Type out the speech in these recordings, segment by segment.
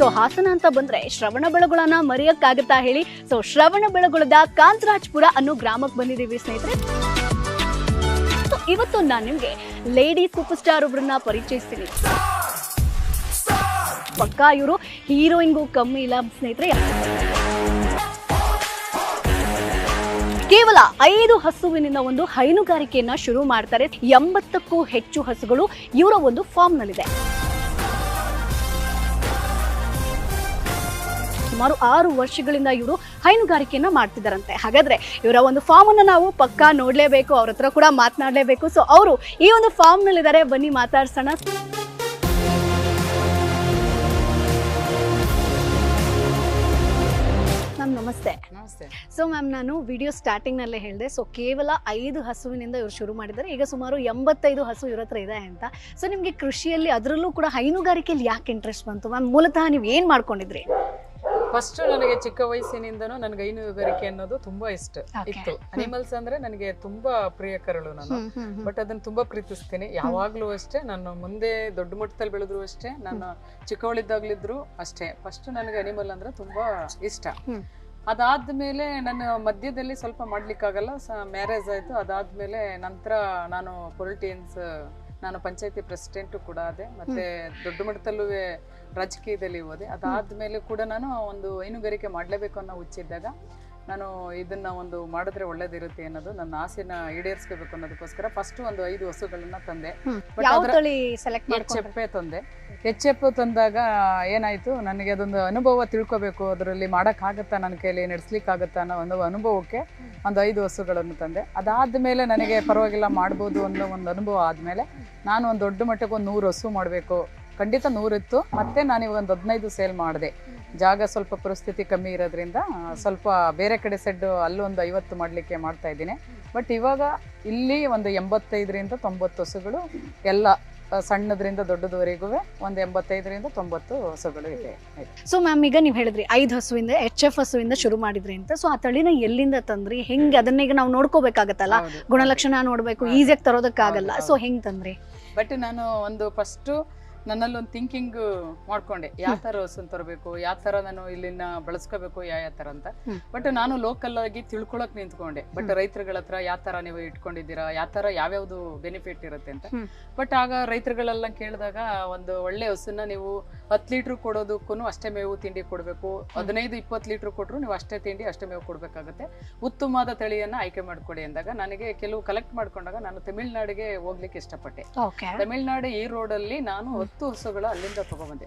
So Hassan ಅಂತ ಬಂದ್ರೆ ಶ್ರವಣ ಬೆಳಗೊಳನ ಮರೆಯಕ್ಕಾಗತ್ತಾ ಹೇಳಿ. ಸೊ ಶ್ರವಣ ಬೆಳಗೊಳದ ಕಾಂತರಾಜ್ಪುರ ಅನ್ನೋ ಗ್ರಾಮಕ್ಕೆ ಬಂದಿದ್ದೀವಿ ಸ್ನೇಹಿತರೆ. ಇವತ್ತು ನಾನು ನಿಮ್ಗೆ ಲೇಡಿ ಸೂಪರ್ ಸ್ಟಾರ್ ಒಬ್ರನ್ನ ಪರಿಚಯಿಸ್ತೀನಿ. ಪಕ್ಕಾ ಇವರು ಹೀರೋಯಿನ್ಗೂ ಕಮ್ಮಿ ಇಲ್ಲ ಸ್ನೇಹಿತರೆ. ಕೇವಲ ಐದು ಹಸುವಿನಿಂದ ಒಂದು ಹೈನುಗಾರಿಕೆಯನ್ನ ಶುರು ಮಾಡ್ತಾರೆ. ಎಂಬತ್ತಕ್ಕೂ ಹೆಚ್ಚು ಹಸುಗಳು ಇವರ ಒಂದು ಫಾರ್ಮ್ ಸುಮಾರು ಆರು ವರ್ಷಗಳಿಂದ ಇವರು ಹೈನುಗಾರಿಕೆಯನ್ನ ಮಾಡ್ತಿದ್ದಾರಂತೆ ಹಾಗಾದ್ರೆ ಇವರ ಒಂದು ಫಾರ್ಮ್ ಅನ್ನ ನಾವು ಪಕ್ಕಾ ನೋಡ್ಲೇಬೇಕು ಅವ್ರ ಹತ್ರ ಕೂಡ ಮಾತನಾಡಲೇಬೇಕು. ಸೊ ಅವರು ಈ ಒಂದು ಫಾರ್ಮ್ ನಲ್ಲಿದ್ದಾರೆ ಬನ್ನಿ ಮಾತಾಡ್ಸೋಣ. ಮ್ಯಾಮ್ ನಮಸ್ತೆ. ನಮಸ್ತೆ. ಸೊ ಮ್ಯಾಮ್ ನಾನು ವಿಡಿಯೋ ಸ್ಟಾರ್ಟಿಂಗ್ನಲ್ಲಿ ಹೇಳಿದೆ ಸೊ ಕೇವಲ ಐದು ಹಸುವಿನಿಂದ ಇವರು ಶುರು ಮಾಡಿದ್ದಾರೆ. ಈಗ ಸುಮಾರು ಎಂಬತ್ತೈದು ಹಸು ಇವ್ರ ಹತ್ರ ಇದೆ ಅಂತ. ಸೊ ನಿಮಗೆ ಕೃಷಿಯಲ್ಲಿ ಅದರಲ್ಲೂ ಕೂಡ ಹೈನುಗಾರಿಕೆಯಲ್ಲಿ ಯಾಕೆ ಇಂಟ್ರೆಸ್ಟ್ ಬಂತು? ಮ್ಯಾಮ್ ಮೂಲತಃ ನೀವು ಏನು ಮಾಡ್ಕೊಂಡಿದ್ರಿ? ಫಸ್ಟ್ ನನಗೆ ಚಿಕ್ಕ ವಯಸ್ಸಿನಿಂದನೂ ನನಗೆ ಹೈನುಗಾರಿಕೆ ಅನ್ನೋದು ತುಂಬಾ ಇಷ್ಟ. ಇತ್ತು. ಅನಿಮಲ್ಸ್ ಅಂದ್ರೆ ನನಗೆ ತುಂಬಾ ಪ್ರಿಯಕರಳು ನಾನು. ಬಟ್ ಅದನ್ನ ತುಂಬಾ ಪ್ರೀತಿಸ್ತೀನಿ. ಯಾವಾಗ್ಲೂ ಅಷ್ಟೇ ನಾನು ಮುಂದೆ ದೊಡ್ಡ ಮಟ್ಟದಲ್ಲಿ ಬೆಳೆದ್ರು ಅಷ್ಟೇ ನಾನು ಚಿಕ್ಕವಳಿದ್ದಾಗ್ಲಿದ್ರು ಅಷ್ಟೇ. ಫಸ್ಟ್ ನನಗೆ ಅನಿಮಲ್ ಅಂದ್ರೆ ತುಂಬಾ ಇಷ್ಟ. ಅದಾದ್ಮೇಲೆ ನನ್ನ ಮಧ್ಯದಲ್ಲಿ ಸ್ವಲ್ಪ ಮಾಡ್ಲಿಕ್ಕಾಗಲ್ಲ ಮ್ಯಾರೇಜ್ ಆಯ್ತು. ಅದಾದ್ಮೇಲೆ ನಂತರ ನಾನು ಪೊಲಿಟಿಯನ್ಸ್ ನಾನು ಪಂಚಾಯತಿ ಪ್ರೆಸಿಡೆಂಟ್ ಕೂಡ ಅದೇ ಮತ್ತೆ ದೊಡ್ಡ ಮಟ್ಟದಲ್ಲೂ ರಾಜಕೀಯದಲ್ಲಿ ಹೋದೆ. ಅದಾದ್ಮೇಲೆ ಕೂಡ ನಾನು ಒಂದು ಹೈನುಗಾರಿಕೆ ಮಾಡ್ಲೇಬೇಕು ಅನ್ನೋ ಹುಚ್ಚಿದ್ದಾಗ ನಾನು ಇದನ್ನ ಒಂದು ಮಾಡಿದ್ರೆ ಒಳ್ಳೇದಿರುತ್ತೆ ಅನ್ನೋದು ನನ್ನ ಆಸೆನ ಈಡೇರಿಸ್ಕೋಬೇಕು ಅನ್ನೋದಕ್ಕೋಸ್ಕರ ಫಸ್ಟ್ ಒಂದು ಐದು ಹಸುಗಳನ್ನ ತಂದೆ. ಸೆಲೆಕ್ಟ್ ತಂದೆ. ಎಫ್ ತಂದಾಗ ಏನಾಯ್ತು? ನನಗೆ ಅದೊಂದು ಅನುಭವ ತಿಳ್ಕೊಬೇಕು. ಅದರಲ್ಲಿ ಮಾಡೋಕ್ಕಾಗತ್ತಾ ನನ್ನ ಕೈಲಿ ನಡೆಸ್ಲಿಕ್ಕಾಗತ್ತಾ ಅನ್ನೋ ಒಂದು ಅನುಭವಕ್ಕೆ ಒಂದು ಐದು ಹಸುಗಳನ್ನು ತಂದೆ. ಅದಾದ್ಮೇಲೆ ನನಗೆ ಪರವಾಗಿಲ್ಲ ಮಾಡ್ಬೋದು ಅನ್ನೋ ಒಂದು ಅನುಭವ ಆದ್ಮೇಲೆ ನಾನು ಒಂದು ದೊಡ್ಡ ಮಟ್ಟಕ್ಕೆ ಒಂದು ನೂರು ಹಸು ಮಾಡಬೇಕು. ಖಂಡಿತ ನೂರಿತ್ತು ಮತ್ತೆ ನಾನು ಇವಾಗ ಒಂದು ಹದಿನೈದು ಸೇಲ್ ಮಾಡಿದೆ. ಜಾಗ ಸ್ವಲ್ಪ ಪರಿಸ್ಥಿತಿ ಕಮ್ಮಿ ಇರೋದ್ರಿಂದ ಸ್ವಲ್ಪ ಬೇರೆ ಕಡೆ ಸೆಡ್ ಅಲ್ಲೊಂದು ಐವತ್ತು ಮಾಡಲಿಕ್ಕೆ ಮಾಡ್ತಾ ಇದ್ದೀನಿ. ಬಟ್ ಇವಾಗ ಇಲ್ಲಿ ಒಂದು ಎಂಬತ್ತೈದರಿಂದ ತೊಂಬತ್ತು ಹಸುಗಳು ಎಲ್ಲ ಸಣ್ಣದ್ರಿಂದ ದೊಡ್ಡದವರೆಗೂ ಒಂದು ಎಂಬತ್ತೈದರಿಂದ ತೊಂಬತ್ತು ಹಸುಗಳು ಇದೆ. ಸೊ ಮ್ಯಾಮ್ ಈಗ ನೀವು ಹೇಳಿದ್ರಿ ಐದು ಹಸುವಿಂದ ಎಚ್ ಎಫ್ ಹಸುವಿಂದ ಶುರು ಮಾಡಿದ್ರಿ ಅಂತ. ಸೊ ಆ ತಳಿನ ಎಲ್ಲಿಂದ ತಂದ್ರಿ? ಹೆಂಗೆ? ಅದನ್ನ ಈಗ ನಾವು ನೋಡ್ಕೋಬೇಕಾಗತ್ತಲ್ಲ. ಗುಣಲಕ್ಷಣ ನೋಡಬೇಕು. ಈಸಿಯಾಗಿ ತರೋದಕ್ಕಾಗಲ್ಲ. ಸೊ ಹೆಂಗೆ ತಂದ್ರಿ? ಬಟ್ ನಾನು ಒಂದು ಫಸ್ಟು ನನ್ನಲ್ಲಿ ಒಂದು ಥಿಂಕಿಂಗ್ ಮಾಡ್ಕೊಂಡೆ ಯಾವ ಥರ ಹಸುನ್ ತರಬೇಕು ಯಾವ ಥರ ನಾನು ಇಲ್ಲಿನ ಬಳಸ್ಕೋಬೇಕು ಯಾವ ಯಾವ ಥರ ಅಂತ. ಬಟ್ ನಾನು ಲೋಕಲ್ ಆಗಿ ತಿಳ್ಕೊಳಕ್ ನಿಂತ್ಕೊಂಡೆ. ಬಟ್ ರೈತರುಗಳ ಹತ್ರ ಯಾವ ಥರ ನೀವು ಇಟ್ಕೊಂಡಿದ್ದೀರಾ ಯಾವ ಥರ ಯಾವ್ಯಾವ್ದು ಬೆನಿಫಿಟ್ ಇರುತ್ತೆ ಅಂತ. ಬಟ್ ಆಗ ರೈತರುಗಳೆಲ್ಲ ಕೇಳಿದಾಗ ಒಂದು ಒಳ್ಳೆ ಹಸುನ ನೀವು ಹತ್ತು ಲೀಟ್ರ್ ಕೊಡೋದಕ್ಕೂ ಅಷ್ಟೇ ಮೇವು ತಿಂಡಿ ಕೊಡಬೇಕು. ಹದಿನೈದು ಇಪ್ಪತ್ತು ಲೀಟ್ರ್ ಕೊಟ್ಟರು ನೀವು ಅಷ್ಟೇ ತಿಂಡಿ ಅಷ್ಟೇ ಮೇವು ಕೊಡಬೇಕಾಗುತ್ತೆ. ಉತ್ತಮವಾದ ತಳಿಯನ್ನ ಆಯ್ಕೆ ಮಾಡ್ಕೊಡಿ ಅಂದಾಗ ನನಗೆ ಕೆಲವು ಕಲೆಕ್ಟ್ ಮಾಡ್ಕೊಂಡಾಗ ನಾನು ತಮಿಳ್ನಾಡಿಗೆ ಹೋಗ್ಲಿಕ್ಕೆ ಇಷ್ಟಪಟ್ಟೆ. ತಮಿಳ್ನಾಡು ಈ ರೋಡ್ ಅಲ್ಲಿ ನಾನು ಹತ್ತು ಹಸುಗಳು ಅಲ್ಲಿಂದ ತಗೊಬಂದೆ.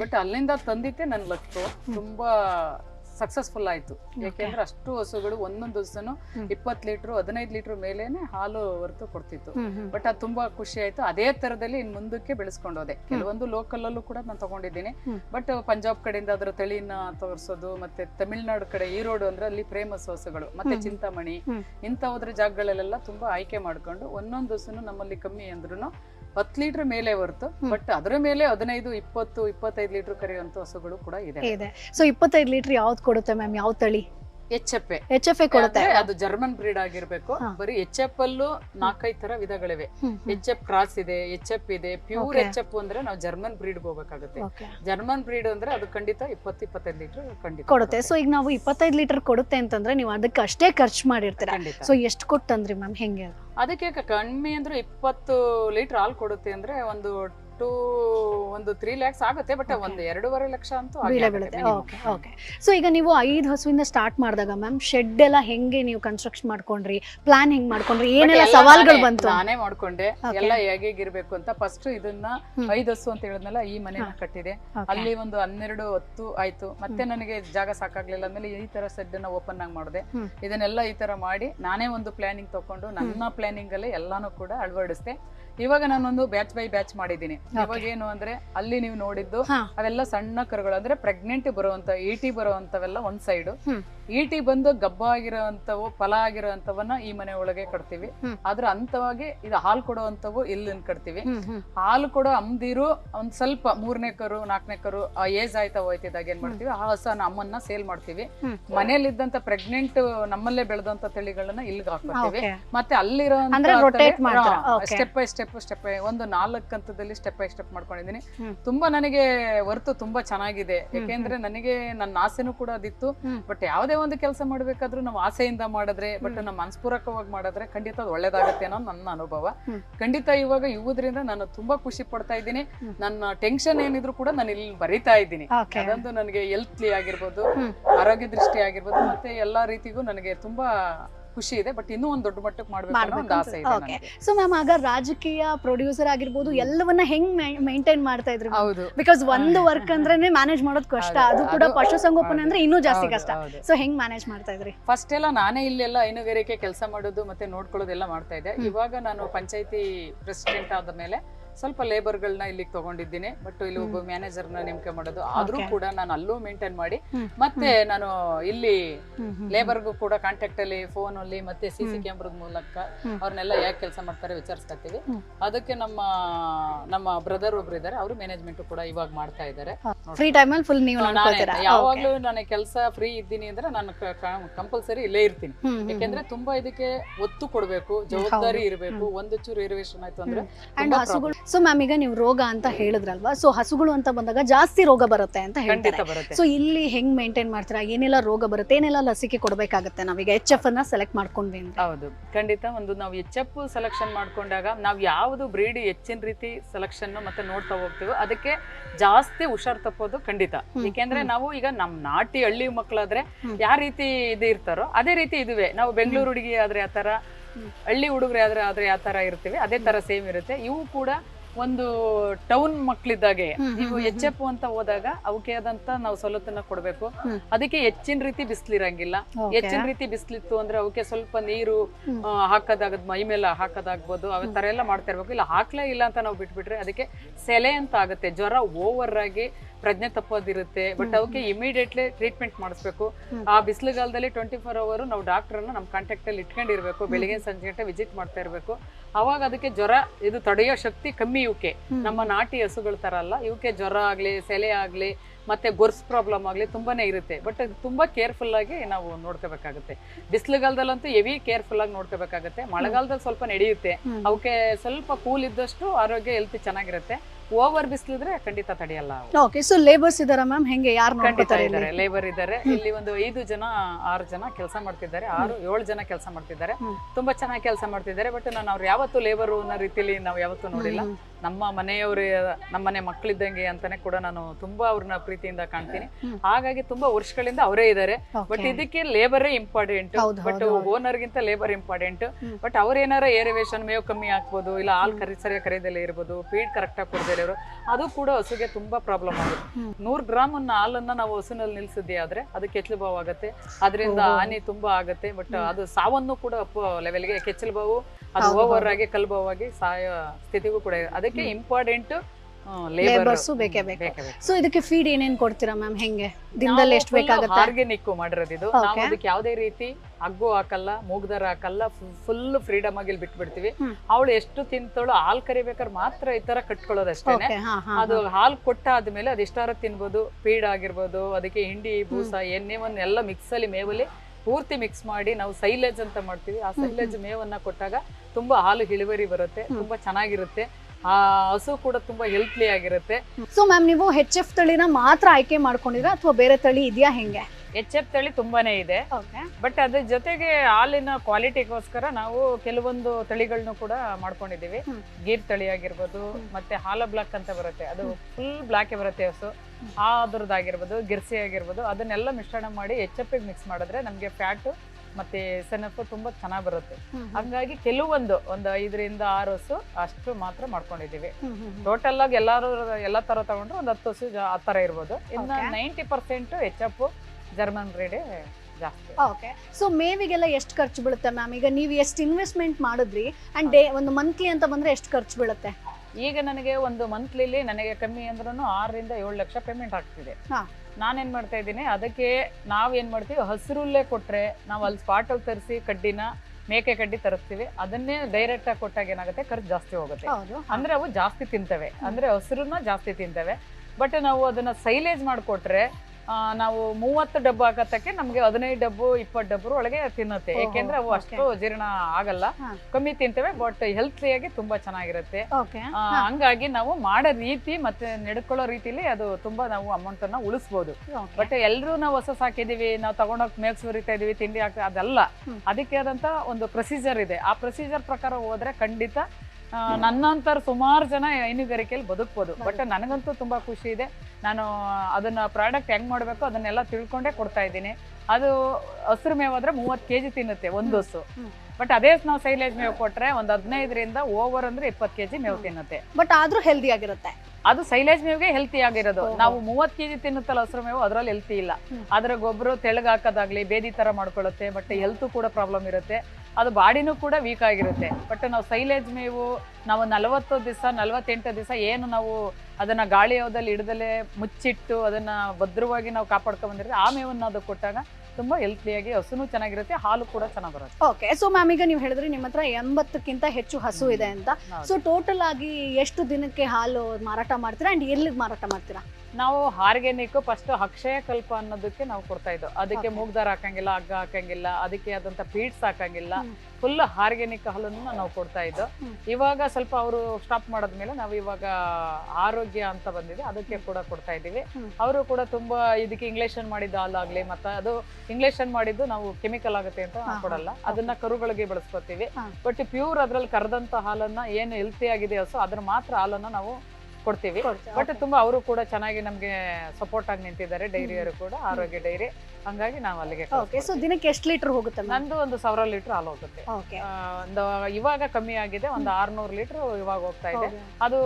ಬಟ್ ಅಲ್ಲಿಂದ ತಂದಿದ್ದೆ ನನ್ನ ಲಕ್ಕು. ತುಂಬಾ ಸಕ್ಸಸ್ಫುಲ್ ಆಯ್ತು. ಯಾಕೆಂದ್ರೆ ಅಷ್ಟು ಹಸುಗಳು ಒಂದೊಂದು ಹಸುನು ಇಪ್ಪತ್ ಲೀಟರ್ ಹದಿನೈದು ಲೀಟರ್ ಮೇಲೇನೆ ಹಾಲು ಹೊರತು ಕೊಡ್ತಿತ್ತು. ಬಟ್ ಅದು ತುಂಬಾ ಖುಷಿ ಆಯ್ತು. ಅದೇ ತರದಲ್ಲಿ ಇನ್ ಮುಂದಕ್ಕೆ ಬೆಳೆಸ್ಕೊಂಡು ಹೋದೆ. ಕೆಲವೊಂದು ಲೋಕಲ್ ಅಲ್ಲೂ ಕೂಡ ನಾನು ತಗೊಂಡಿದ್ದೀನಿ. ಬಟ್ ಪಂಜಾಬ್ ಕಡೆಯಿಂದ ಅದರ ತಳಿನ ತೋರಿಸೋದು ಮತ್ತೆ ತಮಿಳ್ನಾಡು ಕಡೆ ಈರೋಡು ರೋಡ್ ಅಂದ್ರೆ ಅಲ್ಲಿ ಫೇಮಸ್ ಹಸುಗಳು ಮತ್ತೆ ಚಿಂತಾಮಣಿ ಇಂತ ಇಂಥವುದ್ರ ಜಾಗಗಳಲ್ಲೆಲ್ಲ ತುಂಬಾ ಆಯ್ಕೆ ಮಾಡ್ಕೊಂಡು ಒಂದೊಂದು ಹಸುನು ನಮ್ಮಲ್ಲಿ ಕಮ್ಮಿ ಅಂದ್ರೂ ಹತ್ತು ಲೀಟರ್ ಮೇಲೆ ಹೊರತು ಬಟ್ ಅದರ ಮೇಲೆ ಹದಿನೈದು ಇಪ್ಪತ್ತು ಇಪ್ಪತ್ತೈದು ಲೀಟರ್ ಕರೆಯುವಂತ ಹಸುಗಳು ಕೂಡ ಇದೆ. ಇದೆ. ಸೊ ಇಪ್ಪತ್ತೈದು ಲೀಟರ್ ಯಾವ್ದು ಕೊಡುತ್ತೆ ಮ್ಯಾಮ್? ಯಾವ ತಳಿ? H F H F A ಕೊಡುತ್ತೆ? ಅದು ಜರ್ಮನ್ ಬ್ರೀಡ್ ಆಗಿರ್ಬೇಕು. ಬರೀ ಎಚ್ ಎಫ್ ಅಲ್ಲೂ ನಾಲ್ಕೈದು ತರ ವಿಧಗಳಿವೆ. ಎಚ್ ಎಫ್ ಕ್ರಾಸ್ ಇದೆ ಎಚ್ ಎಫ್ ಇದೆ ಪ್ಯೂರ್. ಎಚ್ ಎಫ್ ಅಂದ್ರೆ ನಾವು ಜರ್ಮನ್ ಬ್ರೀಡ್ ಹೋಗ್ಬೇಕಾಗುತ್ತೆ. ಜರ್ಮನ್ ಬ್ರೀಡ್ ಅಂದ್ರೆ ಅದು ಖಂಡಿತ ಇಪ್ಪತ್ತು ಇಪ್ಪತ್ತೈದು ಲೀಟರ್ ಖಂಡಿತ ಕೊಡುತ್ತೆ. ಸೊ ಈಗ ನಾವು ಇಪ್ಪತ್ತೈದು ಲೀಟರ್ ಕೊಡುತ್ತೆ ಅಂತಂದ್ರೆ ನೀವು ಅದಕ್ಕೆ ಅಷ್ಟೇ ಖರ್ಚು ಮಾಡಿರ್ತೀರಾ? ಸೊ ಎಷ್ಟು ಕೊಟ್ಟಂದ್ರಿ ಮ್ಯಾಮ್? ಹೆಂಗೆ? ಅದಕ್ಕೆ ಕಣ್ಮಿ ಅಂದ್ರೆ ಇಪ್ಪತ್ತು ಲೀಟರ್ ಹಾಲು ಕೊಡುತ್ತೆ ಅಂದ್ರೆ ಒಂದು ಟೂ ಒಂದು ತ್ರೀ ಲ್ಯಾಕ್ಸ್ ಆಗುತ್ತೆ ಬಟ್. ಒಂದು ಎರಡೂವರೆ ಲಕ್ಷ ಅಂತೂ ಬೀಳುತ್ತೆ ಓಕೆ ಓಕೆ ಸೊ ಈಗ ನೀವು ಐದು ಹಸುವಿಂದ ಸ್ಟಾರ್ಟ್ ಮಾಡಿದಾಗ ಮ್ಯಾಮ್ ಶೆಡ್ ಎಲ್ಲ ಹೆಂಗೆ ನೀವು ಕನ್ಸ್ಟ್ರಕ್ಷನ್ ಮಾಡ್ಕೊಂಡ್ರಿ? ಪ್ಲಾನ್ ಹೆಂಗ್ ಮಾಡ್ಕೊಂಡ್ರಿ? ಏನೆಲ್ಲ ಸವಾಲ್ಗಳು ಬಂತು? ನಾನೇ ಮಾಡ್ಕೊಂಡೆ. ಎಲ್ಲ ಹೇಗಿರ್ಬೇಕು ಅಂತ ಫಸ್ಟ್ ಇದನ್ನ. ಐದು ಹಸು ಅಂತ ಹೇಳಿದ್ನಲ್ಲ ಈ ಮನೆನ ಕಟ್ಟಿದೆ. ಅಲ್ಲಿ ಒಂದು ಹನ್ನೆರಡು ಹತ್ತು ಆಯ್ತು. ಮತ್ತೆ ನನಗೆ ಜಾಗ ಸಾಕಾಗ್ಲಿಲ್ಲ. ಅಂದ್ಮೇಲೆ ಈ ತರ ಶೆಡ್ ಅನ್ನ ಓಪನ್ ಆಗಿ ಮಾಡಿದೆ. ಇದನ್ನೆಲ್ಲ ಈ ತರ ಮಾಡಿ ನಾನೇ ಒಂದು ಪ್ಲಾನಿಂಗ್ ತಕೊಂಡು ನನ್ನ ಪ್ಲಾನಿಂಗ್ ಅಲ್ಲಿ ಎಲ್ಲಾನು ಕೂಡ ಅಳವಡಿಸಿದೆ. ಇವಾಗ ನಾನೊಂದು ಬ್ಯಾಚ್ ಬೈ ಬ್ಯಾಚ್ ಮಾಡಿದ್ದೀನಿ. ಇವಾಗ ಏನು ಅಂದ್ರೆ ಅಲ್ಲಿ ನೀವು ನೋಡಿದ್ದು ಅವೆಲ್ಲ ಸಣ್ಣ ಕರುಗಳು ಅಂದ್ರೆ ಪ್ರೆಗ್ನೆಂಟ್ ಬರುವಂತ ಏಟಿ ಬರುವಂತವೆಲ್ಲ ಒಂದ್ ಸೈಡ್. ಈಟಿ ಬಂದು ಗಬ್ಬ ಆಗಿರೋಂಥವು ಫಲ ಆಗಿರೋಂಥವನ್ನ ಈ ಮನೆ ಒಳಗೆ ಕಟ್ತೀವಿ. ಆದ್ರೆ ಅಂತವಾಗಿ ಇದು ಹಾಲು ಕೊಡುವಂಥವು ಇಲ್ಲಿನ ಕಟ್ತೀವಿ. ಹಾಲು ಕೊಡೋ ಅಮ್ದಿರು ಒಂದ್ ಸ್ವಲ್ಪ ಮೂರನೇ ಕರು ನಾಲ್ಕನೇ ಕರು ಆ ಏಜ್ ಆಯ್ತಾ ಹೋಯ್ತಿದಾಗ ಏನ್ ಮಾಡ್ತೀವಿ? ಆ ಹಸನ ಅಮ್ಮನ್ನ ಸೇಲ್ ಮಾಡ್ತೀವಿ. ಮನೇಲಿ ಇದ್ದಂತ ಪ್ರೆಗ್ನೆಂಟ್ ನಮ್ಮಲ್ಲೇ ಬೆಳೆದಂತ ತಳಿಗಳನ್ನ ಇಲ್ಲಿಗೆ ಹಾಕ್ಕೊಳ್ತೀವಿ ಮತ್ತೆ ಅಲ್ಲಿರೋ. Step by step step by ಒಂದು ನಾಲ್ಕು ಹಂತದಲ್ಲಿ ಸ್ಟೆಪ್ ಬೈ ಸ್ಟೆಪ್ ಮಾಡ್ಕೊಂಡಿದ್ದೀನಿ. ತುಂಬಾ ನನಗೆ ವರ್ತು ತುಂಬಾ ಚೆನ್ನಾಗಿದೆ. ಯಾಕೆಂದ್ರೆ ನನಗೆ ನನ್ನ ಆಸೆನೂ ಕೂಡ ಅದಿತ್ತು. ಬಟ್ ಯಾವುದೇ ಒಂದು ಕೆಲಸ ಮಾಡ್ಬೇಕಾದ್ರೂ ನಾವು ಆಸೆಯಿಂದ ಮಾಡಿದ್ರೆ ಬಟ್ ನಮ್ಮ ಮನಸ್ಪೂರಕವಾಗಿ ಮಾಡಿದ್ರೆ ಖಂಡಿತ ಅದು ಒಳ್ಳೇದಾಗುತ್ತೆ ಅನ್ನೋ ನನ್ನ ಅನುಭವ. ಖಂಡಿತ ಇವಾಗ ಇವುದ್ರಿಂದ ನಾನು ತುಂಬಾ ಖುಷಿ ಪಡ್ತಾ ಇದ್ದೀನಿ. ನನ್ನ ಟೆನ್ಷನ್ ಏನಿದ್ರು ಕೂಡ ನಾನು ಇಲ್ಲಿ ಬರಿತಾ ಇದ್ದೀನಿ. ಅದೊಂದು ನನಗೆ ಹೆಲ್ತ್ಲಿ ಆಗಿರ್ಬೋದು ಆರೋಗ್ಯ ದೃಷ್ಟಿ ಆಗಿರ್ಬೋದು ಮತ್ತೆ ಎಲ್ಲಾ ರೀತಿಗೂ ನನಗೆ ತುಂಬಾ ಖುಷಿ ಇದೆ ಬಟ್ ಇನ್ನೂ ಒಂದು ದೊಡ್ಡ ಮಟ್ಟಕ್ಕೆ ಮಾಡಬೇಕು ಅಂತ ಒಂದು ಆಸೆ ಇದೆ ಓಕೆ ಸೊ ಮ್ಯಾಮ್ ಆಗ ರಾಜಕೀಯ ಪ್ರೊಡ್ಯೂಸರ್ ಆಗಿರ್ಬೋದು ಎಲ್ಲವನ್ನ ಹೆಂಗ್ ಮೇಂಟೈನ್ ಮಾಡ್ತಾ ಇದ್ರಿ ಹೌದು. ಬಿಕಾಸ್ ಒಂದು ವರ್ಕ್ ಅಂದ್ರೇನೆ ಮ್ಯಾನೇಜ್ ಮಾಡೋದು ಕಷ್ಟ ಅದು ಕೂಡ ಪಶುಸಂಗೋಪನೆ ಅಂದ್ರೆ ಇನ್ನೂ ಜಾಸ್ತಿ ಕಷ್ಟ. ಸೊ ಹೆಂಗ್ ಮ್ಯಾನೇಜ್ ಮಾಡ್ತಾ ಇದ್ರಿ? ಫಸ್ಟ್ ಎಲ್ಲ ನಾನೇ ಇಲ್ಲೆಲ್ಲ ಹೈನುಗಾರಿಕೆ ಕೆಲಸ ಮಾಡೋದು ಮತ್ತೆ ನೋಡ್ಕೊಳ್ಳೋದೆಲ್ಲ ಮಾಡ್ತಾ ಇದ್ದೆ. ಇವಾಗ ನಾನು ಪಂಚಾಯತಿ ಪ್ರೆಸಿಡೆಂಟ್ ಆದ ಮೇಲೆ ಸ್ವಲ್ಪ ಲೇಬರ್ಗಳನ್ನ ಇಲ್ಲಿಗೆ ತಗೊಂಡಿದ್ದೀನಿ. ಬಟ್ ಇಲ್ಲಿ ಒಬ್ಬ ಮ್ಯಾನೇಜರ್ನ ನೇಮಕ ಮಾಡೋದು. ಆದ್ರೂ ಕೂಡ ನಾನು ಅಲ್ಲೂ ಮೇಂಟೈನ್ ಮಾಡಿ. ಮತ್ತೆ ನಾನು ಇಲ್ಲಿ ಲೇಬರ್ಗೂ ಕೂಡ ಕಾಂಟ್ಯಾಕ್ಟ್ ಅಲ್ಲಿ ಫೋನ್ ಅಲ್ಲಿ ಮತ್ತೆ ಸಿ ಸಿ ಕ್ಯಾಮ್ರದ ಮೂಲಕ. ಅವ್ರನ್ನೆಲ್ಲ ಯಾಕೆ ಕೆಲಸ ಮಾಡ್ತಾರೆ ವಿಚಾರಿಸ್ಕೊತೀವಿ ಅದಕ್ಕೆ ನಮ್ಮ ನಮ್ಮ ಬ್ರದರ್ ಒಬ್ರು ಇದ್ದಾರೆ ಅವರು ಮ್ಯಾನೇಜ್ಮೆಂಟ್ ಕೂಡ ಇವಾಗ ಮಾಡ್ತಾ ಇದ್ದಾರೆ ಫ್ರೀ ಟೈಮಲ್ಲಿ ಫುಲ್ ನೀವು ನಾನೇ ಯಾವಾಗ್ಲೂ ನನಗೆ ಕೆಲಸ ಫ್ರೀ ಇದ್ದೀನಿ ಅಂದ್ರೆ ನಾನು ಕಂಪಲ್ಸರಿ ಇಲ್ಲೇ ಇರ್ತೀನಿ. ಯಾಕೆಂದ್ರೆ ತುಂಬಾ ಇದಕ್ಕೆ ಒತ್ತು ಕೊಡ್ಬೇಕು ಜವಾಬ್ದಾರಿ ಇರಬೇಕು ಒಂದು ಚೂರು ಇರಿವೇಶನ್ ಆಯ್ತು ಅಂದ್ರೆ ಹಸುಗಳು ಸೊ ಮ್ಯಾಮ್ ಈಗ ನೀವು ರೋಗ ಅಂತ ಹೇಳಿದ್ರಲ್ವಾ? ಸೊ ಹಸುಗಳು ಅಂತ ಬಂದಾಗ ಜಾಸ್ತಿ ರೋಗ ಬರುತ್ತೆ ಅಂತ ಹೇಳ್ತಾರೆ. ಸೊ ಇಲ್ಲಿ ಹೆಂಗ್ ಮೇಂಟೈನ್ ಮಾಡ್ತೀರಾ? ಏನೆಲ್ಲ ರೋಗ ಬರುತ್ತೆ? ಏನೆಲ್ಲ ಲಸಿಕೆ ಕೊಡಬೇಕಾಗುತ್ತೆ ನಾವೀಗ ಎಚ್ ಎಫ್ ಅನ್ನ ಸೆಲೆಕ್ಟ್ ಮಾಡ್ಕೊಂಡ್ವಿ ಅಂತ ಹೌದು. ಖಂಡಿತ ಒಂದು ನಾವು ಎಚ್ ಎಫ್ ಸೆಲೆಕ್ಷನ್ ಮಾಡ್ಕೊಂಡಾಗ ನಾವು ಯಾವುದು ಬ್ರೀಡ್ ಹೆಚ್ಚಿನ ರೀತಿ ಸೆಲೆಕ್ಷನ್ ಮತ್ತೆ ನೋಡ್ತಾ ಹೋಗ್ತೀವೋ ಅದಕ್ಕೆ ಜಾಸ್ತಿ ಹುಷಾರ್ ತಪ್ಪೋದು ಖಂಡಿತ. ಏಕೆಂದ್ರೆ ಯಾಕೆಂದ್ರೆ ನಾವು ಈಗ ನಮ್ ನಾಟಿ ಹಳ್ಳಿ ಮಕ್ಕಳಾದ್ರೆ. ಯಾವ ರೀತಿ ಇದು ಇರ್ತಾರೋ ಅದೇ ರೀತಿ ಇದುವೆ. ನಾವು ಬೆಂಗಳೂರು ಹುಡುಗಿ ಆದ್ರೆ ಆ ತರ ಹಳ್ಳಿ ಹುಡುಗರೇ ಆದ್ರೆ ಆದ್ರೆ ಯಾವ ತರ ಇರ್ತೀವಿ. ಅದೇ ತರ ಸೇಮ್ ಇರುತ್ತೆ. ಇವು ಕೂಡ ಒಂದು ಟೌನ್ ಮಕ್ಳಿದ್ದಾಗೆ ನೀವು ಎಚ್ ಎಫ್ ಅಂತ ಹೋದಾಗ ಅವಕ್ಕೆ ಆದಂತ ನಾವು ಸವಲತ್ತನ್ನ ಕೊಡ್ಬೇಕು. ಅದಕ್ಕೆ ಹೆಚ್ಚಿನ ರೀತಿ ಬಿಸಿಲಿರಂಗಿಲ್ಲ. ಹೆಚ್ಚಿನ ರೀತಿ ಬಿಸಿಲಿತ್ತು ಅಂದ್ರೆ ಅವಕ್ಕೆ ಸ್ವಲ್ಪ ನೀರು ಹಾಕೋದಾಗದ್ ಮೈ ಮೇಲೆ ಹಾಕೋದಾಗ್ಬೋದು ಅವ ತರ ಎಲ್ಲ ಮಾಡ್ತಾ ಇರ್ಬೇಕು ಇಲ್ಲ ಹಾಕ್ಲೇ ಇಲ್ಲ ಅಂತ ನಾವು ಬಿಟ್ಬಿಟ್ರೆ ಅದಕ್ಕೆ ಸೆಲೆ ಅಂತ ಆಗುತ್ತೆ. ಜ್ವರ ಓವರ್ ಆಗಿ ಪ್ರಜ್ಞೆ ತಪ್ಪೋದಿರುತ್ತೆ. ಬಟ್ ಅವಕ್ಕೆ ಇಮಿಡಿಯೇಟ್ಲಿ ಟ್ರೀಟ್ಮೆಂಟ್ ಮಾಡಿಸ್ಬೇಕು. ಆ ಬಿಸಿಲುಗಾಲದಲ್ಲಿ ಟ್ವೆಂಟಿ ಫೋರ್ ಅವರ್ ನಾವು ಡಾಕ್ಟರ್ ಅನ್ನ ನಮ್ಮ ಕಾಂಟ್ಯಾಕ್ಟ್ ಅಲ್ಲಿ ಇಟ್ಕೊಂಡಿರ್ಬೇಕು. ಬೆಳಿಗ್ಗೆ ಸಂಜೆ ಗಂಟೆ ವಿಸಿಟ್ ಮಾಡ್ತಾ ಇರ್ಬೇಕು. ಅವಾಗ ಅದಕ್ಕೆ ಜ್ವರ ಇದು ತಡೆಯೋ ಶಕ್ತಿ ಕಮ್ಮಿ ಇವಕ್ಕೆ. ನಮ್ಮ ನಾಟಿ ಹಸುಗಳ ತರ ಅಲ್ಲ. ಇವಕ್ಕೆ ಜ್ವರ ಆಗ್ಲಿ ಸೆಲೆ ಆಗ್ಲಿ ಮತ್ತೆ ಗೊರ್ಸ್ ಪ್ರಾಬ್ಲಮ್ ಆಗ್ಲಿ ತುಂಬಾನೇ ಇರುತ್ತೆ. ಬಟ್ ತುಂಬಾ ಕೇರ್ಫುಲ್ ಆಗಿ ನಾವು ನೋಡ್ಕೋಬೇಕಾಗುತ್ತೆ. ಬಿಸಿಲುಗಾಲದಲ್ಲಂತೂ ಹೆವಿ ಕೇರ್ಫುಲ್ ಆಗಿ ನೋಡ್ಕೋಬೇಕಾಗುತ್ತೆ. ಮಳೆಗಾಲದಲ್ಲಿ ಸ್ವಲ್ಪ ನಡೆಯುತ್ತೆ. ಅವಕ್ಕೆ ಸ್ವಲ್ಪ ಕೂಲ್ ಇದ್ದಷ್ಟು ಆರೋಗ್ಯ ಹೆಲ್ತ್ ಚೆನ್ನಾಗಿರುತ್ತೆ. ಓವರ್ ಬಿಸಿಲಿದ್ರೆ ಖಂಡಿತ ತಡೆಯಲ್ಲ ಓಕೆ ಸೊ ಲೇಬರ್ಸ್ ಇದಾರ ಮ್ಯಾಮ್ ಹೆಂಗೆ? ಯಾರು ಖಂಡಿತ ನೋಡ್ಕೊತಾರೆ ಇದ್ದಾರೆ ಲೇಬರ್ ಇದ್ದಾರೆ ಇಲ್ಲಿ ಒಂದು ಐದು ಜನ ಆರು ಜನ ಕೆಲಸ ಮಾಡ್ತಿದ್ದಾರೆ. ಆರು ಏಳು ಜನ ಕೆಲಸ ಮಾಡ್ತಿದ್ದಾರೆ. ಹ್ಮ್. ತುಂಬಾ ಚೆನ್ನಾಗಿ ಕೆಲಸ ಮಾಡ್ತಿದ್ದಾರೆ ಬಟ್ ನಾನು ಅವ್ರು ಯಾವತ್ತು ಲೇಬರ್ ಅನ್ನೋ ರೀತಿಲಿ ನಾವು ಯಾವತ್ತೂ ನೋಡಿಲ್ಲ. ಹ್ಮ್. ನಮ್ಮ ಮನೆಯವರ ನಮ್ಮನೆ ಮಕ್ಕಳಿದ್ದಂಗೆ ಅಂತಾನೆ ಕೂಡ ನಾನು ತುಂಬಾ ಅವ್ರನ್ನ ಪ್ರೀತಿಯಿಂದ ಕಾಣ್ತೀನಿ. ಹ್ಮ್. ಹಾಗಾಗಿ ತುಂಬಾ ವರ್ಷಗಳಿಂದ ಅವರೇ ಇದ್ದಾರೆ ಬಟ್ ಇದಕ್ಕೆ ಲೇಬರೇ ಇಂಪಾರ್ಟೆಂಟ್ ಹೌದು, ಬಟ್ ಹೌದು, ಹೌದು. ಓನರ್ ಗಿಂತ ಲೇಬರ್ ಇಂಪಾರ್ಟೆಂಟ್ ಬಟ್ ಬಟ್ ಅವ್ರೇನಾರ ಏರಿವೇಶನ್ ಮೇವು ಕಮ್ಮಿ ಹಾಕ್ಬೋದು ಇಲ್ಲ ಹಾಲು ಕರಿ ಸರಿಯಾಗಿ ಕರೆಯದಲ್ಲೇ ಇರ್ಬೋದು ಫೀಡ್ ಕರೆಕ್ಟ್ ಆಗಿ ಕೊಡದೇ ಇರೋರು ಅದು ಕೂಡ ಹಸುಗೆ ತುಂಬಾ ಪ್ರಾಬ್ಲಮ್ ಆಗುತ್ತೆ. ನೂರ್ ಗ್ರಾಮ್ ಹಾಲನ್ನ ನಾವು ಹಸುನಲ್ಲಿ ನಿಲ್ಸಿದ್ದೆ ಆದ್ರೆ ಅದು ಕೆಚ್ಚಲು ಬಾವು ಆಗುತ್ತೆ. ಅದರಿಂದ ಹಾನಿ ತುಂಬಾ ಆಗುತ್ತೆ. ಬಟ್ ಅದು ಸಾವನ್ನು ಕೂಡ ಲೆವೆಲ್ ಲೆವೆಲ್ಗೆ ಕೆಚ್ಚಲು ಬಾವು ಅದು ಓವರ್ ಆಗಿ ಕಲ್ಬಾವಾಗಿ ಸಾಯೋ ಸ್ಥಿತಿಗೂ ಕೂಡ ಇದೆ. ಅದಕ್ಕೆ ಇಂಪಾರ್ಟೆಂಟ್ Labours ಬೇಕೇ ಬೇಕು. ಸೊ ಇದಕ್ಕೆ ಫೀಡ್ ಏನೇನ್ ಕೊಡ್ತೀರಾ ಮ್ಯಾಮ್ ಹೆಂಗೆ? ದಿನದಲ್ಲಿ ಎಷ್ಟು ಬೇಕಾಗುತ್ತೆ? ಆರ್ಗ್ಯಾನಿಕ್ ಮಾಡಿರೋದು ಇದು. ನಾವು. ಅದಕ್ಕೆ ಯಾವುದೇ ರೀತಿ ಹಗ್ಗು ಹಾಕಲ್ಲ ಮೂಗ್ದಾರ ಹಾಕಲ್ಲ ಫುಲ್ ಫ್ರೀಡಮ್ ಆಗಿ ಬಿಟ್ಬಿಡ್ತೀವಿ. ಅವಳು ಎಷ್ಟು ತಿಂತಳು ಹಾಲ್ ಕರಿಬೇಕಾದ್ರೆ ಮಾತ್ರ ಈ ತರ ಕಟ್ಕೊಳ್ಳೋದಷ್ಟೇ ಹಾ ಅದು ಹಾಲು ಕೊಟ್ಟಾದ್ಮೇಲೆ ಅದು ಎಷ್ಟಾರ ತಿನ್ಬೋದು ಫೀಡ್ ಆಗಿರ್ಬೋದು ಅದಕ್ಕೆ ಹಿಂಡಿ ಬೂಸ ಎಣ್ಣೆವನ್ನ ಎಲ್ಲ ಮಿಕ್ಸ್ ಅಲ್ಲಿ ಮೇವಲ್ಲಿ ಪೂರ್ತಿ ಮಿಕ್ಸ್ ಮಾಡಿ ನಾವು ಸೈಲೇಜ್ ಅಂತ ಮಾಡ್ತೀವಿ. ಆ ಸೈಲೇಜ್ ಮೇವನ್ನ ಕೊಟ್ಟಾಗ ತುಂಬಾ ಹಾಲು ಇಳುವರಿ ಬರುತ್ತೆ ತುಂಬಾ ಚೆನ್ನಾಗಿರುತ್ತೆ. ಆ ಹಸು ಕೂಡ ತುಂಬಾ ಹೆಲ್ತ್ಲಿ ಆಗಿರುತ್ತೆ. ಸೊ ಮ್ಯಾಮ್ ನೀವು ಹೆಚ್ ಎಫ್ ತಳಿನ ಮಾತ್ರ ಆಯ್ಕೆ ಮಾಡ್ಕೊಂಡಿರಾ ಅಥವಾ ಬೇರೆ ತಳಿ ಇದೆಯಾ ಹೆಂಗೆ? ಎಚ್ ಎಫ್ ತಳಿ ತುಂಬಾನೇ ಇದೆ. ಬಟ್ ಅದ್ರ ಜೊತೆಗೆ ಹಾಲಿನ ಕ್ವಾಲಿಟಿಗೋಸ್ಕರ ನಾವು ಕೆಲವೊಂದು ತಳಿಗಳನ್ನು ಕೂಡ ಮಾಡ್ಕೊಂಡಿದೀವಿ. ಗೀರ್ ತಳಿ ಆಗಿರ್ಬೋದು ಮತ್ತೆ ಹಾಲ ಬ್ಲಾಕ್ ಅಂತ ಬರುತ್ತೆ. ಅದು ಫುಲ್ ಬ್ಲಾಕ್ ಬರುತ್ತೆ ಹಸು. ಆ ಅದ್ರದ್ದಾಗಿರ್ಬೋದು ಗಿರ್ಸಿ ಆಗಿರ್ಬೋದು ಅದನ್ನೆಲ್ಲ ಮಿಶ್ರಣ ಮಾಡಿ ಎಚ್ ಎಫ್ ಮಿಕ್ಸ್ ಮಾಡಿದ್ರೆ ನಮಗೆ ಫ್ಯಾಟ್ ಮತ್ತೆ ಎಸ್ ಎನ್ ಎಫ್ ತುಂಬಾ ಚೆನ್ನಾಗಿ ಬರುತ್ತೆ. ಹಂಗಾಗಿ ಕೆಲವೊಂದು ಒಂದು ಐದರಿಂದ ಆರು ಹಸು ಅಷ್ಟು ಮಾತ್ರ ಮಾಡ್ಕೊಂಡಿದೀವಿ ಟೋಟಲ್ ಆಗಿ ಎಲ್ಲಾರು ಎಲ್ಲಾ ತರ ತಗೊಂಡ್ರೆ ಒಂದ್ ಹತ್ತು ಹಸು ಆ ತರ ಇರ್ಬೋದು. ಇನ್ನು. Ninety percent H F German breed ಜಾಸ್ತಿ. ಓಕೆ ಸೊ ಮೇವಿಗೆಲ್ಲ ಎಷ್ಟು ಖರ್ಚು ಬೀಳುತ್ತೆ ಮ್ಯಾಮ್ ಈಗ ನೀವು ಎಷ್ಟು ಇನ್ವೆಸ್ಟ್ಮೆಂಟ್ ಮಾಡಿದ್ರಿ ಅಂಡ್ ಡೇ ಒಂದು ಮಂತ್ಲಿ ಅಂತ ಬಂದ್ರೆ ಎಷ್ಟು ಖರ್ಚು ಬೀಳುತ್ತೆ? ಈಗ ನನಗೆ ಒಂದು ಮಂತ್ಲಿಲಿ ನನಗೆ ಕಮ್ಮಿ ಅಂದ್ರೂ ಆರರಿಂದ ಏಳು ಲಕ್ಷ ಪೇಮೆಂಟ್ ಆಗ್ತಿದೆ. ನಾನೇನ್ ಮಾಡ್ತಾ ಇದ್ದೀನಿ ಅದಕ್ಕೆ ನಾವೇನ್ ಮಾಡ್ತೀವಿ ಹಸಿರುಲ್ಲೇ ಕೊಟ್ರೆ ನಾವು ಅಲ್ಲಿ ಸ್ಪಾಟಲ್ಲಿ ತರಿಸಿ ಕಡ್ಡಿನ ಮೇಕೆ ಕಡ್ಡಿ ತರಿಸ್ತೀವಿ ಅದನ್ನೇ ಡೈರೆಕ್ಟ್ ಆಗಿ ಕೊಟ್ಟಾಗ ಏನಾಗುತ್ತೆ ಖರ್ಚು ಜಾಸ್ತಿ ಹೋಗುತ್ತೆ. ಅಂದ್ರೆ ಅವು ಜಾಸ್ತಿ ತಿಂತವೆ. ಅಂದ್ರೆ ಹಸಿರುನ ಜಾಸ್ತಿ ತಿಂತವೆ. ಬಟ್ ನಾವು ಅದನ್ನ ಸೈಲೇಜ್ ಮಾಡಿಕೊಟ್ರೆ ನಾವು ಮೂವತ್ತು ಡಬ್ಬು ಹಾಕತ್ತಕ್ಕೆ ನಮ್ಗೆ ಹದಿನೈದು ಡಬ್ಬು ಇಪ್ಪತ್ತು ಡಬ್ಬರು ಒಳಗೆ ತಿನ್ನುತ್ತೆ. ಯಾಕಂದ್ರೆ ಅವು ಅಷ್ಟು ಜೀರ್ಣ ಆಗಲ್ಲ. ಕಮ್ಮಿ ತಿಂತವೆ ಬಟ್ ಹೆಲ್ತಿಯಾಗಿ ತುಂಬಾ ಚೆನ್ನಾಗಿರುತ್ತೆ. ಹಂಗಾಗಿ ನಾವು ಮಾಡೋ ರೀತಿ ಮತ್ತೆ ನಡ್ಕೊಳ್ಳೋ ರೀತಿಲಿ ಅದು ತುಂಬಾ ನಾವು ಅಮೌಂಟ್ ಅನ್ನ ಉಳಿಸ್ಬೋದು. ಬಟ್ ಎಲ್ಲರೂ ನಾವು ಹೊಸ ಹಾಕಿದೀವಿ ನಾವು ತಗೊಂಡೋಗಿ ಮೇಲ್ ಸುರಿತಾ ಇದೀವಿ ತಿಂಡಿ ಹಾಕ್ತಾ ಅದಲ್ಲ. ಅದಕ್ಕೆ ಆದಂತ ಒಂದು ಪ್ರೊಸೀಜರ್ ಇದೆ. ಆ ಪ್ರೊಸೀಜರ್ ಪ್ರಕಾರ ಹೋದ್ರೆ ಖಂಡಿತ ನನ್ನಂತರ ಸುಮಾರು ಜನ ಹೈನುಗಾರಿಕೆಯಲ್ಲಿ ಬದುಕ್ಬೋದು. ಬಟ್ ನನಗಂತೂ ತುಂಬಾ ಖುಷಿ ಇದೆ. ನಾನು ಅದನ್ನ ಪ್ರಾಡಕ್ಟ್ ಹೆಂಗ್ ಮಾಡ್ಬೇಕು ಅದನ್ನೆಲ್ಲ ತಿಳ್ಕೊಂಡೇ ಕೊಡ್ತಾ ಇದ್ದೀನಿ. ಅದು ಹಸಿರು ಮೇವಾದ್ರೆ ಮೂವತ್ತು ಕೆಜಿ ತಿನ್ನುತ್ತೆ ಒಂದು ಹಸು ಬಟ್ ಅದೇ ನಾವು ಸೈಲೇಜ್ ಮೇವು ಕೊಟ್ರೆ ಒಂದ್ ಹದಿನೈದರಿಂದ ಓವರ್ ಅಂದ್ರೆ ಇಪ್ಪತ್ತು ಕೆಜಿ ಮೇವು ತಿನ್ನುತ್ತೆ. ಬಟ್ ಆದ್ರೂ ಹೆಲ್ದಿ ಆಗಿರುತ್ತೆ. ಅದು ಸೈಲೇಜ್ ಮೇವಿಗೆ ಹೆಲ್ತಿ ಆಗಿರೋದು. ನಾವು ಮೂವತ್ ಕೆಜಿ ತಿನ್ನುತ್ತಲ್ಲ ಹಸಿರು ಮೇವು ಅದರಲ್ಲಿ ಹೆಲ್ತಿ ಇಲ್ಲ. ಅದರ ಗೊಬ್ಬರ ತೆಳಗ್ ಹಾಕೋದಾಗ್ಲಿ ಬೇದಿ ತರ ಮಾಡ್ಕೊಳ್ಳುತ್ತೆ ಬಟ್ ಹೆಲ್ತ್ ಕೂಡ ಪ್ರಾಬ್ಲಮ್ ಇರುತ್ತೆ. ಅದು ಬಾಡಿನೂ ಕೂಡ ವೀಕ್ ಆಗಿರುತ್ತೆ. ಬಟ್ ನಾವು ಸೈಲೇಜ್ ಮೇವು ನಾವು ನಲವತ್ತು ದಿವಸ ನಲವತ್ತೆಂಟು ದಿವಸ ಏನು ನಾವು ಅದನ್ನ ಗಾಳಿ ಯಾವ್ದಲ್ಲಿ ಹಿಡ್ದಲೆ ಮುಚ್ಚಿಟ್ಟು ಅದನ್ನ ಭದ್ರವಾಗಿ ನಾವು ಕಾಪಾಡ್ಕೊಂಡ್ ಬಂದಿರ್ತೀವಿ ಆ ಮೇವನ್ನ ಅದು ಕೊಟ್ಟಾಗ ತುಂಬಾ ಹೆಲ್ತಿಯಾಗಿ ಹಸುನು ಚೆನ್ನಾಗಿರುತ್ತೆ ಹಾಲು ಕೂಡ ಚೆನ್ನಾಗಿ ಬರುತ್ತೆ ಓಕೆ ಸೊ ಮ್ಯಾಮ್ ಈಗ ನೀವು ಹೇಳಿದ್ರಿ ನಿಮ್ಮ ಹತ್ರ ಎಂಬತ್ತಕ್ಕಿಂತ ಹೆಚ್ಚು ಹಸು ಇದೆ ಅಂತ. ಸೊ ಟೋಟಲ್ ಆಗಿ ಎಷ್ಟು ದಿನಕ್ಕೆ ಹಾಲು ಮಾರಾಟ ಮಾಡ್ತೀರಾ ಅಂಡ್ ಎಲ್ಲಿಗೆ ಮಾರಾಟ ಮಾಡ್ತೀರಾ ನಾವು ಆರ್ಗ್ಯಾನಿಕ್ ಫಸ್ಟ್ ಅಕ್ಷಯ ಕಲ್ಪ ಅನ್ನೋದಕ್ಕೆ ನಾವು ಕೊಡ್ತಾ ಇದ್ದೋ ಅದಕ್ಕೆ. ಮೂಗ್ದಾರ ಹಾಕಂಗಿಲ್ಲ ಹಗ್ಗ ಹಾಕಂಗಿಲ್ಲ ಅದಕ್ಕೆ ಆದಂತ ಪೀಡ್ಸ್ ಹಾಕಂಗಿಲ್ಲ. ಫುಲ್ ಆರ್ಗ್ಯಾನಿಕ್ ಹಾಲನ್ನು ನಾವು ಕೊಡ್ತಾ ಇದ್ದೋ. ಇವಾಗ ಸ್ವಲ್ಪ ಅವರು ಸ್ಟಾಪ್ ಮಾಡಿದ್ಮೇಲೆ ನಾವು ಇವಾಗ ಆರೋಗ್ಯ ಅಂತ ಬಂದಿದೆ ಅದಕ್ಕೆ ಕೂಡ ಕೊಡ್ತಾ ಇದ್ದೀವಿ. ಅವರು ಕೂಡ ತುಂಬಾ ಇದಕ್ಕೆ ಇಂಗ್ಲೇಷನ್ ಮಾಡಿದ ಹಾಲಾಗ್ಲಿ ಮತ್ತೆ ಅದು ಇಂಗ್ಲೇಷನ್ ಮಾಡಿದ್ದು ನಾವು ಕೆಮಿಕಲ್ ಆಗುತ್ತೆ ಅಂತ. ಕೊಡಲ್ಲ. ಅದನ್ನ ಕರುಗಳಿಗೆ ಬಳಸ್ಕೊತೀವಿ. ಬಟ್ ಪ್ಯೂರ್ ಅದ್ರಲ್ಲಿ ಕರೆದಂತ ಹಾಲನ್ನ ಏನು ಹೆಲ್ತಿ ಆಗಿದೆ ಹಸು ಅದ್ರ ಮಾತ್ರ ಹಾಲನ್ನ ನಾವು ಕೊಡ್ತೀವಿ. ಬಟ್ ತುಂಬಾ ಅವರು ಕೂಡ ಚೆನ್ನಾಗಿ ನಮ್ಗೆ ಸಪೋರ್ಟ್ ಆಗಿ ನಿಂತಿದ್ದಾರೆ ಡೈರಿಯವರು ಕೂಡ ಆರೋಗ್ಯ ಡೈರಿ ಹಂಗಾಗಿ ನಾವು ಅಲ್ಲಿಗೆ ಓಕೆ ಸೊ ದಿನಕ್ಕೆ ಎಷ್ಟು ಲೀಟರ್ ಹೋಗುತ್ತೆ ನಂದು ಒಂದು ಸಾವಿರ ಲೀಟರ್ ಹಾಲು ಹೋಗುತ್ತೆ. ಒಂದು ಇವಾಗ ಕಮ್ಮಿ ಆಗಿದೆ ಒಂದು ಆರ್ನೂರು ಲೀಟರ್ ಇವಾಗ ಹೋಗ್ತಾ ಇದೆ. ಅದು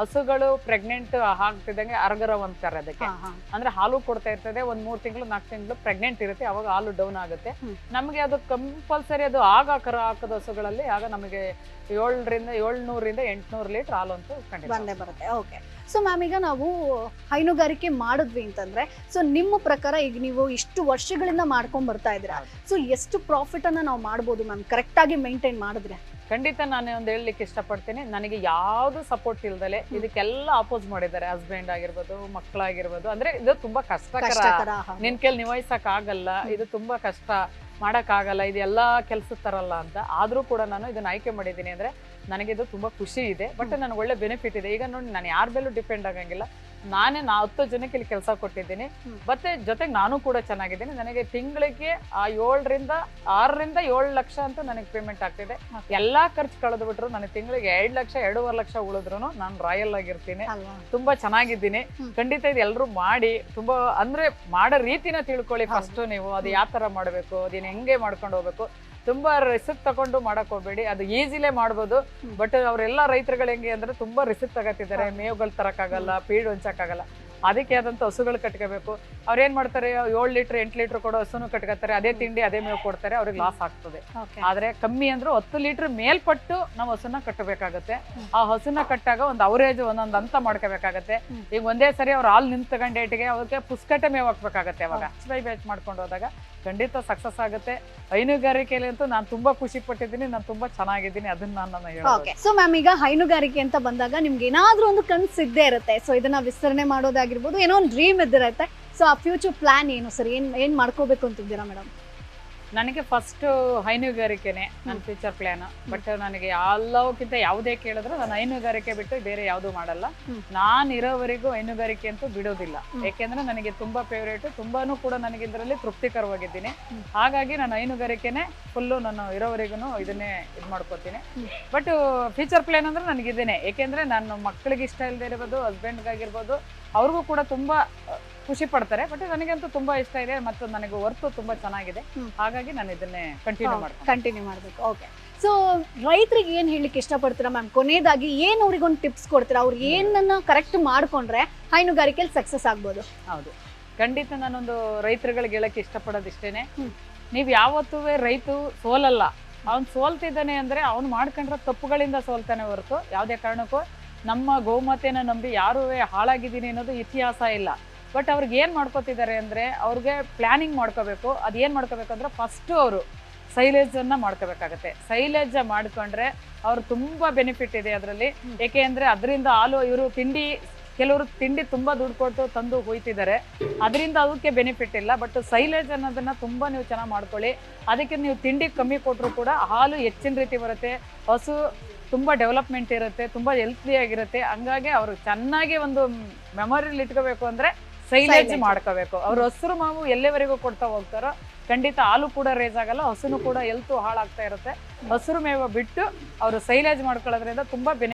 ಹಸುಗಳು ಪ್ರೆಗ್ನೆಂಟ್ ಆಗ್ತಿದ್ದಂಗೆ ಅರ್ಗರ ಅಂತಾರೆ ಅದಕ್ಕೆ. ಅಂದ್ರೆ ಹಾಲು ಕೊಡ್ತಾ ಇರ್ತದೆ ಒಂದ್ ಮೂರ್ ತಿಂಗಳು ನಾಲ್ಕು ತಿಂಗಳು ಪ್ರೆಗ್ನೆಂಟ್ ಇರುತ್ತೆ ಅವಾಗ ಹಾಲು ಡೌನ್ ಆಗುತ್ತೆ. ನಮಗೆ ಅದು ಕಂಪಲ್ಸರಿ ಅದು ಆಗ ಕರ ಹಾಕದ ಹಸುಗಳಲ್ಲಿ ಆಗ ನಮಗೆ ಏಳರಿಂದ ಏಳ್ನೂರಿಂದ ಎಂಟ್ನೂರು ಲೀಟರ್ ಹಾಲು ಅಂತೂ ಖಂಡಿತ ಬಂದೇ ಬರುತ್ತೆ. ಓಕೆ ಸೊ ಮ್ಯಾಮ್ ಈಗ ನಾವು ಹೈನುಗಾರಿಕೆ ಮಾಡಿದ್ವಿ ಅಂತಂದ್ರೆ ಸೊ ನಿಮ್ಮ ಪ್ರಕಾರ ಈಗ ನೀವು ಇಷ್ಟು ವರ್ಷಗಳಿಂದ ಮಾಡ್ಕೊಂಡ್ ಬರ್ತಾ ಇದ್ದೀರಾ. ಸೊ ಎಷ್ಟು ಪ್ರಾಫಿಟ್ ಅನ್ನ ನಾವು ಮಾಡ್ಬೋದು ಮ್ಯಾಮ್ ಕರೆಕ್ಟ್ ಆಗಿ ಮೇಂಟೈನ್ ಮಾಡಿದ್ರೆ? ಖಂಡಿತ ನಾನು ಒಂದು ಹೇಳಲಿಕ್ಕೆ ಇಷ್ಟಪಡ್ತೀನಿ. ನನಗೆ ಯಾವುದು ಸಪೋರ್ಟ್ ಇಲ್ದಲೆ ಇದಕ್ಕೆಲ್ಲ ಅಪೋಸ್ ಮಾಡಿದ್ದಾರೆ. ಹಸ್ಬೆಂಡ್ ಆಗಿರ್ಬೋದು ಮಕ್ಕಳಾಗಿರ್ಬೋದು ಅಂದ್ರೆ ಇದು ತುಂಬಾ ಕಷ್ಟಕರ. ನಿನ್ ಕೇಳಿ ನಿಭಾಯಿಸಕ್ ಆಗಲ್ಲ. ಇದು ತುಂಬಾ ಕಷ್ಟ. ಮಾಡಕ್ ಆಗಲ್ಲ ಇದು ಎಲ್ಲ ಕೆಲ್ಸದ ತರಲ್ಲ ಅಂತ. ಆದರೂ ಕೂಡ ನಾನು ಇದನ್ನು ಆಯ್ಕೆ ಮಾಡಿದ್ದೀನಿ ಅಂದರೆ ನನಗಿದು ತುಂಬ ಖುಷಿ ಇದೆ. ಬಟ್ ನನಗೆ ಒಳ್ಳೆ ಬೆನಿಫಿಟ್ ಇದೆ. ಈಗ ನೋಡಿ ನಾನು ಯಾರ ಮೇಲೂ ಡಿಪೆಂಡ್ ಆಗಂಗಿಲ್ಲ. ನಾನೇ ನಾ ಹತ್ತು ಜನಕ್ಕೆ ಇಲ್ಲಿ ಕೆಲಸ ಕೊಟ್ಟಿದ್ದೀನಿ. ಮತ್ತೆ ಜೊತೆಗೆ ನಾನು ಕೂಡ ಚೆನ್ನಾಗಿದ್ದೀನಿ. ನನಗೆ ತಿಂಗಳಿಗೆ ಆ ಏಳರಿಂದ ಆರರಿಂದ ಏಳು ಲಕ್ಷ ಅಂತ ನನಗೆ ಪೇಮೆಂಟ್ ಆಗ್ತಿದೆ. ಎಲ್ಲಾ ಖರ್ಚು ಕಳೆದು ಬಿಟ್ರು ನನಗೆ ತಿಂಗಳಿಗೆ ಎರಡ್ ಲಕ್ಷ ಎರಡೂವರೆ ಲಕ್ಷ ಉಳಿದ್ರು ನಾನು ರಾಯಲ್ ಆಗಿರ್ತೀನಿ. ತುಂಬಾ ಚೆನ್ನಾಗಿದ್ದೀನಿ. ಖಂಡಿತ ಇದು ಎಲ್ಲರೂ ಮಾಡಿ ತುಂಬಾ ಅಂದ್ರೆ ಮಾಡೋ ರೀತಿನ ತಿಳ್ಕೊಳ್ಳಿ. ಫಸ್ಟ್ ನೀವು ಅದು ಯಾವ ತರ ಮಾಡ್ಬೇಕು ಅದನ್ನ ಹೆಂಗೆ ಮಾಡ್ಕೊಂಡು ಹೋಗ್ಬೇಕು. ತುಂಬಾ ರಿಸ್ಕ್ ತಗೊಂಡು ಮಾಡಕ್ ಹೋಗ್ಬೇಡಿ. ಅದು ಈಸಿಲೇ ಮಾಡ್ಬೋದು. ಬಟ್ ಅವರೆಲ್ಲ ರೈತರುಗಳು ಹೆಂಗೆ ಅಂದ್ರೆ ತುಂಬಾ ರಿಸಿಪ್ ತಗೋತಿದ್ದಾರೆ ಮೇವುಗಳು ತರಕ್ಕಾಗಲ್ಲ ಪೀಡ್ ಹೊಂಚಕ್ಕಾಗಲ್ಲ ಅದಕ್ಕೆ ಆದಂತ ಹಸುಗಳು ಕಟ್ಕೋಬೇಕು. ಅವ್ರು ಏನ್ ಮಾಡ್ತಾರೆ ಏಳು ಲೀಟರ್ ಎಂಟು ಲೀಟರ್ ಕೊಡೋ ಹಸುನು ಕಟ್ಕೋತಾರೆ ಅದೇ ತಿಂಡಿ ಅದೇ ಮೇವು ಕೊಡ್ತಾರೆ ಅವ್ರಿಗೆ ಲಾಸ್ ಆಗ್ತದೆ. ಆದ್ರೆ ಕಮ್ಮಿ ಅಂದ್ರೆ ಹತ್ತು ಲೀಟರ್ ಮೇಲ್ಪಟ್ಟು ನಾವು ಹಸುನ ಕಟ್ಟಬೇಕಾಗತ್ತೆ ಆ ಹಸುನ ಕಟ್ಟಾಗ ಒಂದು ಅವರೇಜ್ ಒಂದೊಂದು ಅಂತ ಮಾಡ್ಕೋಬೇಕಾಗತ್ತೆ. ಈಗ ಒಂದೇ ಸರಿ ಅವ್ರು ಹಾಲು ನಿಂತ ಡೇಟಿಗೆ ಅವ್ರಿಗೆ ಪುಸ್ಕಟೆ ಮೇವ್ ಹಾಕ್ಬೇಕಾಗತ್ತೆ ಅವಾಗ. ಬೈ ಬ್ಯಾಚ್ ಮಾಡ್ಕೊಂಡು ಹೋದಾಗ ಖಂಡಿತ ಸಕ್ಸಸ್ ಆಗುತ್ತೆ. ಹೈನುಗಾರಿಕೆಯಲ್ಲಿ ಅಂತೂ ನಾನು ತುಂಬಾ ಖುಷಿ ಪಟ್ಟಿದ್ದೀನಿ ನಾನು ತುಂಬಾ ಚೆನ್ನಾಗಿದ್ದೀನಿ ಅದನ್ನ ನಾನು ಹೇಳಿ ಸೊ ಮ್ಯಾಮ್ ಈಗ ಹೈನುಗಾರಿಕೆ ಅಂತ ಬಂದಾಗ ನಿಮ್ಗೆ ಏನಾದ್ರೂ ಒಂದು ಕನ್ಸು ಇದ್ದೇ ಇರುತ್ತೆ. ಸೊ ಇದನ್ನ ವಿಸ್ತರಣೆ ಮಾಡೋದಾಗಿರ್ಬೋದು ಏನೋ ಒಂದು ಡ್ರೀಮ್ ಇದ್ದಿರುತ್ತೆ. ಸೊ ಆ ಫ್ಯೂಚರ್ ಪ್ಲಾನ್ ಏನು? ಸರ್ ಏನ್ ಏನ್ ಮಾಡ್ಕೋಬೇಕು ಅಂತಿದ್ದೀರಾ ಮೇಡಮ್ ನನಗೆ ಫಸ್ಟ್ ಹೈನುಗಾರಿಕೆನೆ ನನ್ನ ಫ್ಯೂಚರ್ ಪ್ಲಾನ್ ಬಟ್ ನನಗೆ ಎಲ್ಲವಕ್ಕಿಂತ ಯಾವುದೇ ಕೇಳಿದ್ರು ನಾನು ಹೈನುಗಾರಿಕೆ ಬಿಟ್ಟು ಬೇರೆ ಯಾವುದು ಮಾಡಲ್ಲ. ನಾನು ಇರೋವರೆಗೂ ಹೈನುಗಾರಿಕೆ ಅಂತೂ ಬಿಡೋದಿಲ್ಲ. ಯಾಕೆಂದ್ರೆ ನನಗೆ ತುಂಬಾ ಫೇವ್ರೇಟ್ ತುಂಬಾನು ಕೂಡ ನನಗೆ ಇದರಲ್ಲಿ ತೃಪ್ತಿಕರವಾಗಿದ್ದೀನಿ. ಹಾಗಾಗಿ ನಾನು ಹೈನುಗಾರಿಕೆನೆ ಫುಲ್ಲು ನಾನು ಇರೋವರೆಗೂ ಇದನ್ನೇ ಇದು ಮಾಡ್ಕೋತೀನಿ. ಬಟ್ ಫ್ಯೂಚರ್ ಪ್ಲಾನ್ ಅಂದ್ರೆ ನನಗಿದ್ದೇನೆ ಯಾಕೆಂದ್ರೆ ಏಕೆಂದ್ರೆ ನಾನು ಮಕ್ಕಳಿಗೆ ಇಷ್ಟ ಇಲ್ಲದೆ ಇರ್ಬೋದು ಹಸ್ಬೆಂಡ್ಗಾಗಿರ್ಬೋದು ಅವ್ರಿಗೂ ಕೂಡ ತುಂಬಾ ಖುಷಿ ಪಡ್ತಾರೆ. ಬಟ್ ನನಗಂತೂ ತುಂಬಾ ಇಷ್ಟ ಇದೆ. ಮತ್ತು ನನಗೆ ವರ್ತು ತುಂಬಾ ಚೆನ್ನಾಗಿದೆ. ಹಾಗಾಗಿ ನಾನು ಇದನ್ನೇ ಕಂಟಿನ್ಯೂ ಮಾಡ್ತೀನಿ. ಕಂಟಿನ್ಯೂ ಮಾಡ್ಬೇಕು. ಓಕೆ ಸೊ ರೈತರಿಗೆ ಏನ್ ಹೇಳಲಿಕ್ಕೆ ಇಷ್ಟಪಡ್ತೀರಾ ಮ್ಯಾಮ್ ಕೊನೆಯದಾಗಿ ಏನ್ ಅವ್ರಿಗೊಂದು ಟಿಪ್ಸ್ ಕೊಡ್ತೀರಾ? ಅವ್ರು ಏನನ್ನ ಕರೆಕ್ಟ್ ಮಾಡ್ಕೊಂಡ್ರೆ ಹೈನುಗಾರಿಕೆಯಲ್ಲಿ ಸಕ್ಸಸ್ ಆಗ್ಬೋದು? ಹೌದು. ಖಂಡಿತ ನಾನೊಂದು ರೈತರುಗಳಿಗೆ ಹೇಳಕ್ಕೆ ಇಷ್ಟಪಡೋದು ಇಷ್ಟೇನೆ. ನೀವು ಯಾವತ್ತೂ ರೈತು ಸೋಲಲ್ಲ. ಅವ್ನು ಸೋಲ್ತಿದ್ದಾನೆ ಅಂದ್ರೆ ಅವ್ನು ಮಾಡ್ಕೊಂಡ್ರೆ ತಪ್ಪುಗಳಿಂದ ಸೋಲ್ತಾನೆ ಹೊರತು. ಯಾವುದೇ ಕಾರಣಕ್ಕೂ ನಮ್ಮ ಗೋಮಾತೆನ ನಂಬಿ ಯಾರೂ ಹಾಳಾಗಿದ್ದೀನಿ ಅನ್ನೋದು ಇತಿಹಾಸ ಇಲ್ಲ. ಬಟ್ ಅವ್ರಿಗೆ ಏನು ಮಾಡ್ಕೋತಿದ್ದಾರೆ ಅಂದರೆ ಅವ್ರಿಗೆ ಪ್ಲ್ಯಾನಿಂಗ್ ಮಾಡ್ಕೋಬೇಕು. ಅದು ಏನು ಮಾಡ್ಕೋಬೇಕು ಫಸ್ಟು ಅವರು ಸೈಲೇಜನ್ನು ಮಾಡ್ಕೋಬೇಕಾಗತ್ತೆ. ಸೈಲೇಜ್ ಮಾಡ್ಕೊಂಡ್ರೆ ಅವ್ರು ತುಂಬ ಬೆನಿಫಿಟ್ ಇದೆ ಅದರಲ್ಲಿ. ಏಕೆ ಅಂದರೆ ಅದರಿಂದ ಹಾಲು ಇವರು ತಿಂಡಿ, ಕೆಲವರು ತಿಂಡಿ ತುಂಬ ದುಡ್ಡು ಕೊಟ್ಟು ತಂದು ಹೋಯ್ತಿದ್ದಾರೆ. ಅದರಿಂದ ಅದಕ್ಕೆ ಬೆನಿಫಿಟ್ ಇಲ್ಲ. ಬಟ್ ಸೈಲೇಜ್ ಅನ್ನೋದನ್ನ ತುಂಬ ನೀವು ಚೆನ್ನಾಗಿ ಮಾಡ್ಕೊಳ್ಳಿ. ಅದಕ್ಕೆ ನೀವು ತಿಂಡಿ ಕಮ್ಮಿ ಕೊಟ್ಟರು ಕೂಡ ಹಾಲು ಹೆಚ್ಚಿನ ರೀತಿ ಬರುತ್ತೆ. ಹಸು ತುಂಬ ಡೆವಲಪ್ಮೆಂಟ್ ಇರುತ್ತೆ. ತುಂಬ ಹೆಲ್ತಿಯಾಗಿರುತ್ತೆ ಹಂಗಾಗಿ ಅವರು ಚೆನ್ನಾಗಿ ಒಂದು ಮೆಮೊರಿಲಿ ಇಟ್ಕೋಬೇಕು ಅಂದರೆ ಸೈಲೇಜ್. ಮಾಡ್ಕೋಬೇಕು. ಅವ್ರ ಹಸಿರು ಮಾವು ಎಲ್ಲಿವರೆಗೂ ಕೊಡ್ತಾ ಹೋಗ್ತಾರೋ ಖಂಡಿತ ಹಾಲು ಕೂಡ ರೇಸ್ ಆಗಲ್ಲ ಹಸುನು ಕೂಡ ಎಲ್ತು ಹಾಳಾಗ್ತಾ ಇರುತ್ತೆ. ಹಸಿರು ಮೇವು ಬಿಟ್ಟು ಅವರು ಸೈಲೇಜ್ ಮಾಡ್ಕೊಳ್ಳೋದ್ರಿಂದ ತುಂಬಾ